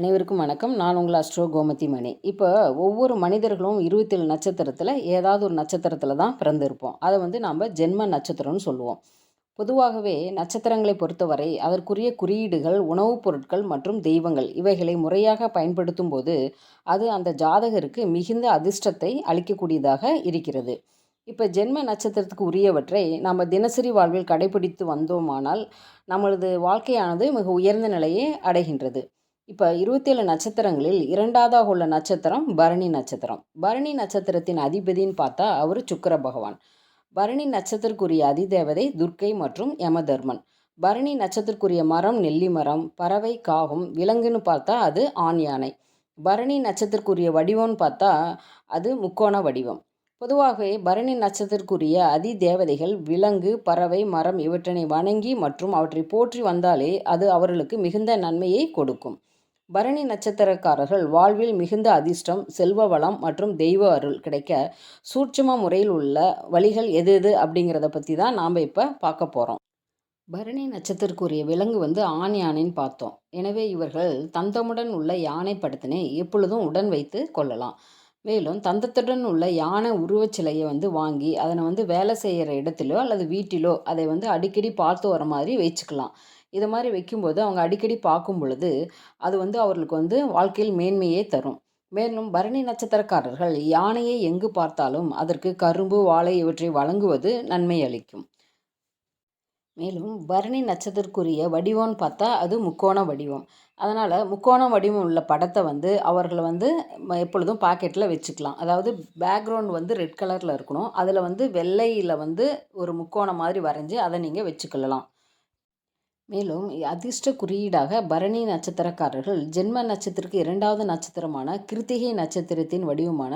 அனைவருக்கும் வணக்கம். நான் உங்கள் அஸ்ட்ரோ கோமதி மணி. இப்போ ஒவ்வொரு மனிதர்களும் இருபத்தேழு நட்சத்திரத்தில் ஏதாவது ஒரு நட்சத்திரத்தில் தான் பிறந்திருப்போம். அதை வந்து நாம் ஜென்ம நட்சத்திரம்னு சொல்லுவோம். பொதுவாகவே நட்சத்திரங்களை பொறுத்தவரை அதற்குரிய குறியீடுகள் உணவுப் பொருட்கள் மற்றும் தெய்வங்கள் இவைகளை முறையாக பயன்படுத்தும் போது அது அந்த ஜாதகருக்கு மிகுந்த அதிர்ஷ்டத்தை அளிக்கக்கூடியதாக இருக்கிறது. இப்போ ஜென்ம நட்சத்திரத்துக்கு உரியவற்றை நம்ம தினசரி வாழ்வில் கடைபிடித்து வந்தோமானால் நம்மளது வாழ்க்கையானது மிக உயர்ந்த நிலையை அடைகின்றது. இப்போ இருபத்தேழு நட்சத்திரங்களில் இரண்டாவதாக உள்ள நட்சத்திரம் பரணி நட்சத்திரம். பரணி நட்சத்திரத்தின் அதிபதின்னு பார்த்தா அவர் சுக்கர பகவான். பரணி நட்சத்திரக்குரிய அதிதேவதை துர்க்கை மற்றும் யமதர்மன். பரணி நட்சத்திரக்குரிய மரம் நெல்லி மரம் பறவை காகம் விலங்குன்னு பார்த்தா அது ஆண் யானை. பரணி நட்சத்திரக்குரிய வடிவம்னு பார்த்தா அது முக்கோண வடிவம். பொதுவாகவே பரணி நட்சத்திரக்குரிய அதி தேவதைகள் விலங்கு பறவை மரம் இவற்றினை வணங்கி மற்றும் அவற்றை போற்றி வந்தாலே அது அவர்களுக்கு மிகுந்த நன்மையை கொடுக்கும். பரணி நட்சத்திரக்காரர்கள் வாழ்வில் மிகுந்த அதிர்ஷ்டம் செல்வ வளம் மற்றும் தெய்வ அருள் கிடைக்க சூட்சும முறையில் உள்ள வழிகள் எது எது அப்படிங்கிறத பற்றி தான் நாம் இப்போ பார்க்க போகிறோம் பரணி நட்சத்திரக்குரிய விலங்கு வந்து ஆண் யானைன்னு பார்த்தோம். எனவே இவர்கள் தந்தமுடன் உள்ள யானை படத்தினை எப்பொழுதும் உடன் வைத்து கொள்ளலாம். மேலும் தந்தத்துடன் உள்ள யானை உருவச் சிலையை வந்து வாங்கி அதனை வந்து வேலை செய்கிற இடத்திலோ அல்லது வீட்டிலோ அதை வந்து அடிக்கடி பார்த்து வர மாதிரி வச்சுக்கலாம். இது மாதிரி வைக்கும்போது அவங்க அடிக்கடி பார்க்கும் பொழுது அது வந்து அவர்களுக்கு வந்து வாழ்க்கையில் மேன்மையே தரும். மேலும் பரணி நட்சத்திரக்காரர்கள் யானையை எங்கு பார்த்தாலும் அதற்கு கரும்பு வாழை இவற்றை வழங்குவது நன்மை அளிக்கும். மேலும் பரணி நட்சத்திரக்குரிய வடிவம்னு பார்த்தா அது முக்கோண வடிவம். அதனால் முக்கோண வடிவம் உள்ள படத்தை வந்து அவர்களை வந்து எப்பொழுதும் பாக்கெட்டில் வச்சுக்கலாம். அதாவது பேக்ரவுண்ட் வந்து ரெட் கலரில் இருக்கணும். அதில் வந்து வெள்ளையில் வந்து ஒரு முக்கோணம் மாதிரி வரைஞ்சி அதை நீங்கள் வச்சுக்கொள்ளலாம். மேலும் அதிர்ஷ்ட குறியீடாக பரணி நட்சத்திரக்காரர்கள் ஜென்ம நட்சத்திரக்கு இரண்டாவது நட்சத்திரமான கிருத்திகை நட்சத்திரத்தின் வடிவமான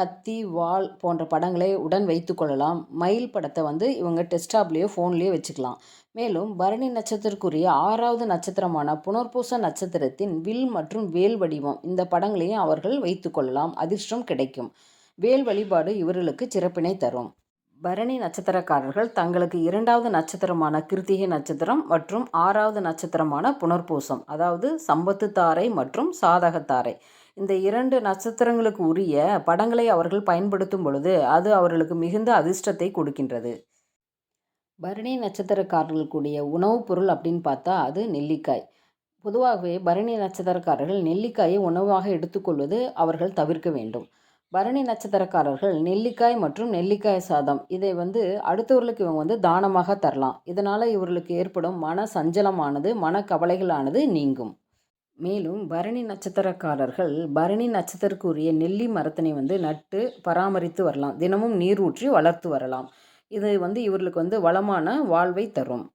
கத்தி வால் போன்ற படங்களை உடன் வைத்துக்கொள்ளலாம் மயில் படத்தை வந்து இவங்க டெஸ்டாப்லேயோ ஃபோன்லேயோ வச்சுக்கலாம். மேலும் பரணி நட்சத்திரக்குரிய ஆறாவது நட்சத்திரமான புனர்பூச நட்சத்திரத்தின் வில் மற்றும் வேல் வடிவம் இந்த படங்களையும் அவர்கள் வைத்துக்கொள்ளலாம் அதிர்ஷ்டம் கிடைக்கும். வேல் வழிபாடு இவர்களுக்கு சிறப்பினை தரும். பரணி நட்சத்திரக்காரர்கள் தங்களுக்கு இரண்டாவது நட்சத்திரமான கிருத்திகை நட்சத்திரம் மற்றும் ஆறாவது நட்சத்திரமான புனர்பூசம் அதாவது சம்பத்து தாரை மற்றும் சாதகத்தாரை இந்த இரண்டு நட்சத்திரங்களுக்கு உரிய படங்களை அவர்கள் பயன்படுத்தும் பொழுது அது அவர்களுக்கு மிகுந்த அதிர்ஷ்டத்தை கொடுக்கின்றது. பரணி நட்சத்திரக்காரர்களுக்குடைய உணவுப் பொருள் அப்படின்னு பார்த்தா அது நெல்லிக்காய். பொதுவாகவே பரணி நட்சத்திரக்காரர்கள் நெல்லிக்காயை உணவாக எடுத்துக்கொள்வது அவர்கள் தவிர்க்க வேண்டும். பரணி நட்சத்திரக்காரர்கள் நெல்லிக்காய் மற்றும் நெல்லிக்காய் சாதம். இதை வந்து அடுத்தவர்களுக்கு இவங்க வந்து தானமாக தரலாம். இதனால் இவர்களுக்கு ஏற்படும் மன சஞ்சலமானது மன கவலைகளானது நீங்கும். மேலும் பரணி நட்சத்திரக்காரர்கள் பரணி நட்சத்திரக்குரிய நெல்லி மரத்தினை வந்து நட்டு பராமரித்து வரலாம். தினமும் நீர் ஊற்றி வளர்த்து வரலாம். இது வந்து இவர்களுக்கு வந்து வளமான வாழ்வை தரும்.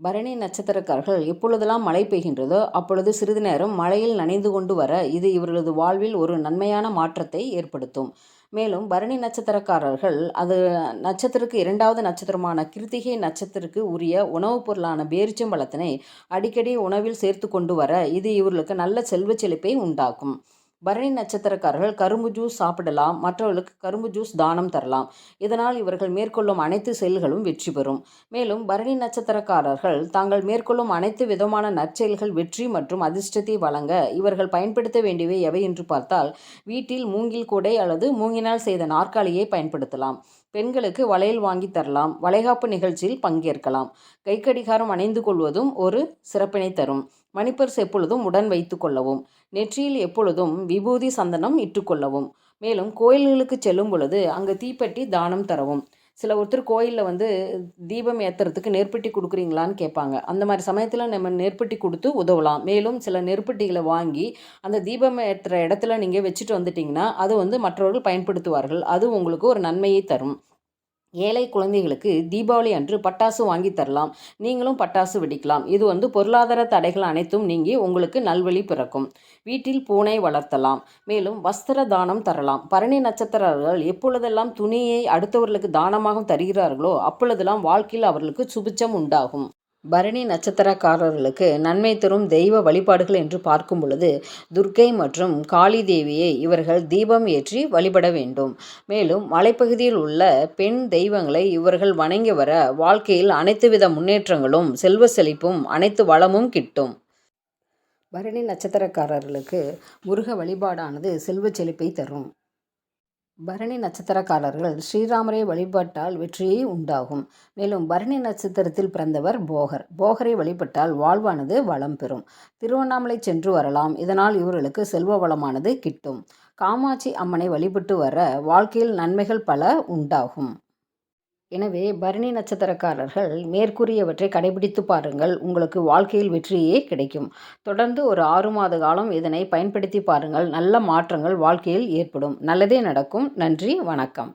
பரணி நட்சத்திரக்காரர்கள் எப்பொழுதெல்லாம் மழை பெய்கின்றதோ அப்பொழுது சிறிது நேரம் மழையில் நனைந்து கொண்டு வர இது இவர்களது வாழ்வில் ஒரு நன்மையான மாற்றத்தை ஏற்படுத்தும். மேலும் பரணி நட்சத்திரக்காரர்கள் அது நட்சத்திரக்கு இரண்டாவது நட்சத்திரமான கிருத்திகை நட்சத்திரக்கு உரிய உணவுப் பொருளான பேரிச்சம்பழத்தினை அடிக்கடி உணவில் சேர்த்து கொண்டு வர இது இவர்களுக்கு நல்ல செல்வச் செழிப்பை உண்டாக்கும். பரணி நட்சத்திரக்காரர்கள் கரும்பு ஜூஸ் சாப்பிடலாம். மற்றவர்களுக்கு கரும்பு ஜூஸ் தானம் தரலாம். இதனால் இவர்கள் மேற்கொள்ளும் அனைத்து செயல்களும் வெற்றி பெறும். மேலும் பரணி நட்சத்திரக்காரர்கள் தாங்கள் மேற்கொள்ளும் அனைத்து விதமான நற்செயல்கள் வெற்றி மற்றும் அதிர்ஷ்டத்தை வழங்க இவர்கள் பயன்படுத்த வேண்டியவை எவை என்று பார்த்தால் வீட்டில் மூங்கில் கூடை அல்லது மூங்கினால் செய்த நாற்காலியை பயன்படுத்தலாம். பெண்களுக்கு வளையல் வாங்கி தரலாம். வளைகாப்பு நிகழ்ச்சியில் பங்கேற்கலாம். கைக்கடிகாரம் அணிந்து கொள்வதும் ஒரு சிறப்பினை தரும். மணிப்பர்ஸ் எப்பொழுதும் உடன் வைத்து கொள்ளவும் நெற்றியில் எப்பொழுதும் விபூதி சந்தனம் இட்டுக்கொள்ளவும் மேலும் கோயில்களுக்கு செல்லும் பொழுது அங்கு தீப்பெட்டி தானம் தரவும். சில ஒருத்தர் கோயிலில் வந்து தீபம் ஏற்றுறதுக்கு நெருப்பட்டி கொடுக்குறீங்களான்னு கேட்பாங்க. அந்த மாதிரி சமயத்தில் நம்ம நெருப்பட்டி கொடுத்து உதவலாம். மேலும் சில நெருப்பட்டிகளை வாங்கி அந்த தீபம் ஏற்றுற இடத்துல நீங்கள் வச்சுட்டு வந்துட்டிங்கன்னா அது வந்து மற்றவர்கள் பயன்படுத்துவார்கள். அது உங்களுக்கு ஒரு நன்மையை தரும். ஏழை குழந்தைகளுக்கு தீபாவளி அன்று பட்டாசு வாங்கி தரலாம். நீங்களும் பட்டாசு வெடிக்கலாம். இது வந்து பொருளாதார தடைகள் அனைத்தும் நீங்கி உங்களுக்கு நல்வழி பிறக்கும். வீட்டில் பூனை வளர்த்தலாம். மேலும் வஸ்திர தானம் தரலாம். பரணி நட்சத்திரர்கள் எப்பொழுதெல்லாம் துணியை அடுத்தவர்களுக்கு தானமாக தருகிறார்களோ அப்பொழுதெல்லாம் வாழ்க்கையில் அவர்களுக்கு சுபிச்சம் உண்டாகும். பரணி நட்சத்திரக்காரர்களுக்கு நன்மை தரும் தெய்வ வழிபாடுகள் என்று பார்க்கும் பொழுது துர்க்கை மற்றும் காளி தேவியை இவர்கள் தீபம் ஏற்றி வழிபட வேண்டும். மேலும் மலைப்பகுதியில் உள்ள பெண் தெய்வங்களை இவர்கள் வணங்கி வர வாழ்க்கையில் அனைத்து வித முன்னேற்றங்களும் செல்வ செழிப்பும் அனைத்து வளமும் கிட்டும். பரணி நட்சத்திரக்காரர்களுக்கு முருக வழிபாடானது செல்வச் செழிப்பை தரும். பரணி நட்சத்திரக்காரர்கள் ஸ்ரீராமரை வழிபட்டால் வெற்றியே உண்டாகும். மேலும் பரணி நட்சத்திரத்தில் பிறந்தவர் போகர். போகரை வழிபட்டால் வாழ்வானது வளம் பெறும். திருவண்ணாமலை சென்று வரலாம். இதனால் இவர்களுக்கு செல்வ வளமானது கிட்டும். காமாட்சி அம்மனை வழிபட்டு வர வாழ்க்கையில் நன்மைகள் பல உண்டாகும். எனவே பரணி நட்சத்திரக்காரர்கள் மேற்கூறியவற்றை கடைபிடித்து பாருங்கள். உங்களுக்கு வாழ்க்கையில் வெற்றியே கிடைக்கும். தொடர்ந்து ஒரு ஆறு மாத காலம் இதனை பயன்படுத்தி பாருங்கள். நல்ல மாற்றங்கள் வாழ்க்கையில் ஏற்படும். நல்லதே நடக்கும். நன்றி. வணக்கம்.